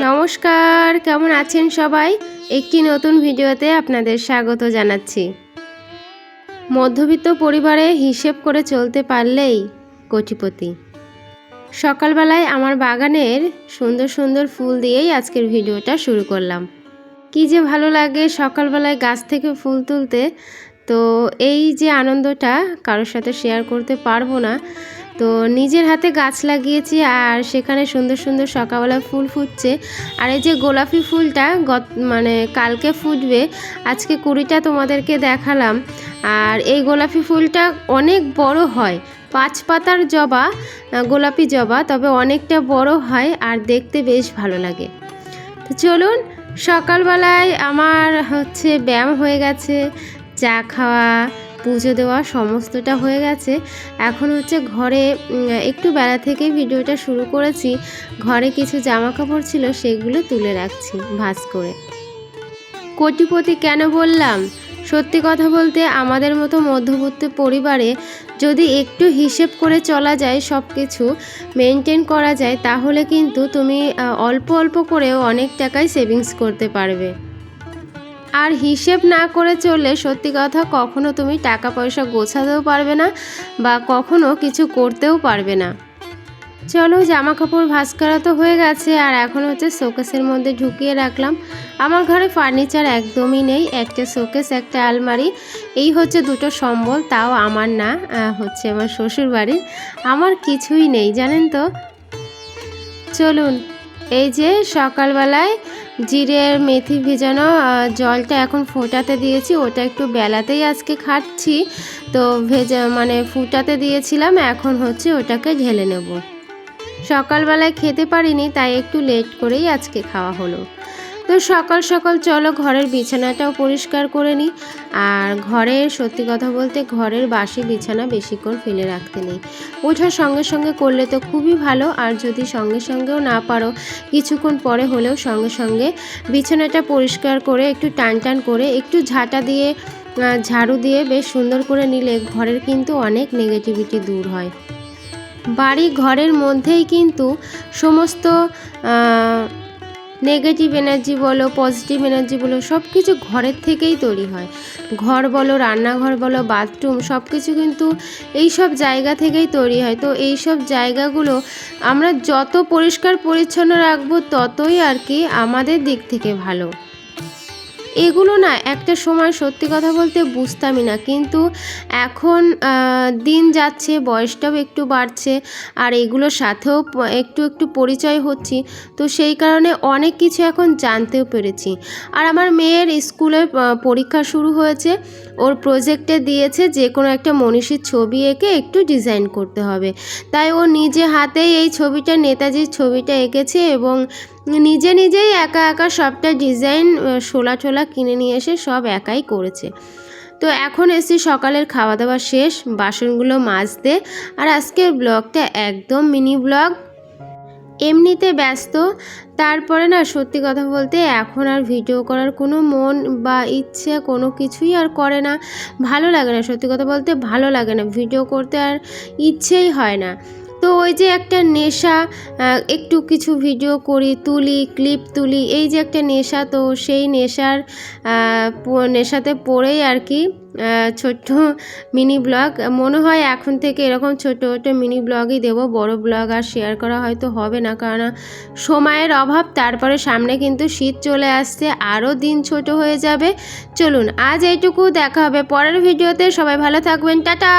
নমস্কার, কেমন আছেন সবাই? একটি নতুন ভিডিওতে আপনাদের স্বাগত জানাচ্ছি। মধ্যবিত্ত পরিবারে হিসেব করে চলতে পারলেই কোটিপতি। সকালবেলায় আমার বাগানের সুন্দর সুন্দর ফুল দিয়েই আজকের ভিডিওটা শুরু করলাম। কি যে ভালো লাগে সকালবেলায় গাছ থেকে ফুল তুলতে। তো এই যে আনন্দটা কারোর সাথে শেয়ার করতে পারব না তো নিজের হাতে গাছ লাগিয়েছি আর সেখানে সুন্দর সুন্দর সকালবেলা ফুল ফুটছে। আর এই যে গোলাপি ফুলটা গত মানে কালকে ফুটবে, আজকে কুড়িটা তোমাদেরকে দেখালাম। আর এই গোলাপি ফুলটা অনেক বড় হয়, পাঁচ পাতার জবা গোলাপি জবা, তবে অনেকটা বড় হয় আর দেখতে বেশ ভালো লাগে। তো চলুন, সকালবেলায় আমার হচ্ছে ব্যায়াম হয়ে গেছে, চা খাওয়া পুজো দেওয়া সমস্তটা হয়ে গেছে। এখন হচ্ছে ঘরে একটু বেলা থেকেই ভিডিওটা শুরু করেছি। ঘরে কিছু জামা কাপড় ছিল সেগুলো তুলে রাখছি ভাজ করে। কোটিপতি কেন বললাম? সত্যি কথা বলতে আমাদের মতো মধ্যবর্তী পরিবারে যদি একটু হিসেব করে চলা যায় সব কিছু মেনটেন করা যায়, তাহলে কিন্তু তুমি অল্প অল্প করেও অনেক টাকায় সেভিংস করতে পারবে। আর হিসেব না করে চললে সত্যি কথা কখনো তুমি টাকা পয়সা গোছাতেও পারবে না বা কখনো কিছু করতেও পারবে না। চলো জামা কাপড় ভাজ করা তো হয়ে গেছে আর এখন হচ্ছে শোকেসের মধ্যে ঢুকিয়ে রাখলাম। আমার ঘরে ফার্নিচার একদমই নেই, একটা শোকেস, একটা আলমারি। এই হচ্ছে দুটো সম্বল, তাও আমার না হচ্ছে আমার শ্বশুর বাড়ির আমার কিছুই নেই, জানেন তো? চলুন, এই যে সকালবেলায় জিরের মেথি ভেজানো জলটা এখন ফোটাতে দিয়েছি, ওটা একটু বেলাতেই আজকে খাচ্ছি তো ভেজা মানে ফুটাতে দিয়েছিলাম, এখন হচ্ছে ওটাকে ঢেলে নেব। সকালবেলায় খেতে পারিনি, তাই একটু লেট করেই আজকে খাওয়া হলো। তো সকাল সকাল চলো ঘরের বিছানাটাও পরিষ্কার করে নিই। আর ঘরের সত্যি কথা বলতে ঘরের বাসি বিছানা বেশিক্ষণ ফেলে রাখতে নেই। ওঠার সঙ্গে সঙ্গে করলে তো খুবই ভালো। আর যদি সঙ্গে সঙ্গেও না পারো, কিছুক্ষণ পরে হলেও সঙ্গে সঙ্গে বিছানাটা পরিষ্কার করে একটু টান টান করে একটু ঝাঁটা দিয়ে ঝাড়ু দিয়ে বেশ সুন্দর করে নিলে ঘরের কিন্তু অনেক নেগেটিভিটি দূর হয়। বাড়ি ঘরের মধ্যেই কিন্তু সমস্ত নেগেটিভ এনার্জি বলো পজিটিভ এনার্জি বলো সব কিছু ঘরের থেকেই তৈরি হয়। ঘর বলো, রান্নাঘর বলো বাথরুম সব কিছু কিন্তু এই সব জায়গা থেকেই তৈরি হয়। তো এই সব জায়গাগুলো আমরা যত পরিষ্কার পরিচ্ছন্ন রাখব, ততই আর কি আমাদের দিক থেকে ভালো। এগুলো না একটা সময় সত্যি কথা বলতে বুঝতামই না। কিন্তু এখন দিন যাচ্ছে, বয়সটাও একটু বাড়ছে, আর এগুলোর সাথেও একটু একটু পরিচয় হচ্ছি। তো সেই কারণে অনেক কিছু এখন জানতেও পেরেছি। আর আমার মেয়ের স্কুলের পরীক্ষা শুরু হয়েছে। ওর প্রজেক্টে দিয়েছে যে কোনো একটা মনীষীর ছবি এঁকে একটু ডিজাইন করতে হবে। তাই ও নিজে হাতেই এই ছবিটা, নেতাজির ছবিটা এঁকেছে এবং নিজে নিজেই একা একা সবটা ডিজাইন শোলা টোলা কিনে নিয়ে এসে সব একাই করেছে। তো এখন এসে সকালের খাওয়া দাওয়া শেষ, বাসনগুলো মাজতে। আর আজকের ব্লগটা একদম মিনি ব্লগ। এমনিতে ব্যস্ত, তারপরে না সত্যি কথা বলতে এখন আর ভিডিও করার কোনো মন বা ইচ্ছে কোনো কিছুই আর করে না। ভালো লাগে না সত্যি কথা বলতে, ভালো লাগে না। ভিডিও করতে আর ইচ্ছেই হয় না। তো ওই যে একটা নেশা একটু কিছু ভিডিও করি, তুলি ক্লিপ তুলি, এই যে একটা নেশা, তো সেই নেশার নেশাতে পড়েই আর কি ছোট্ট মিনি ব্লগ মনে হয় এখন থেকে এরকম ছোট ছোটো মিনি ব্লগই দেব, বড় ব্লগ আর শেয়ার করা হয়তো হবে না, কারণ সময়ের অভাব, তারপরে সামনে কিন্তু শীত চলে আসছে, আরও দিন ছোট হয়ে যাবে। চলুন, আজ এইটুকু দেখা হবে পরের ভিডিওতে সবাই ভালো থাকবেন, টাটা!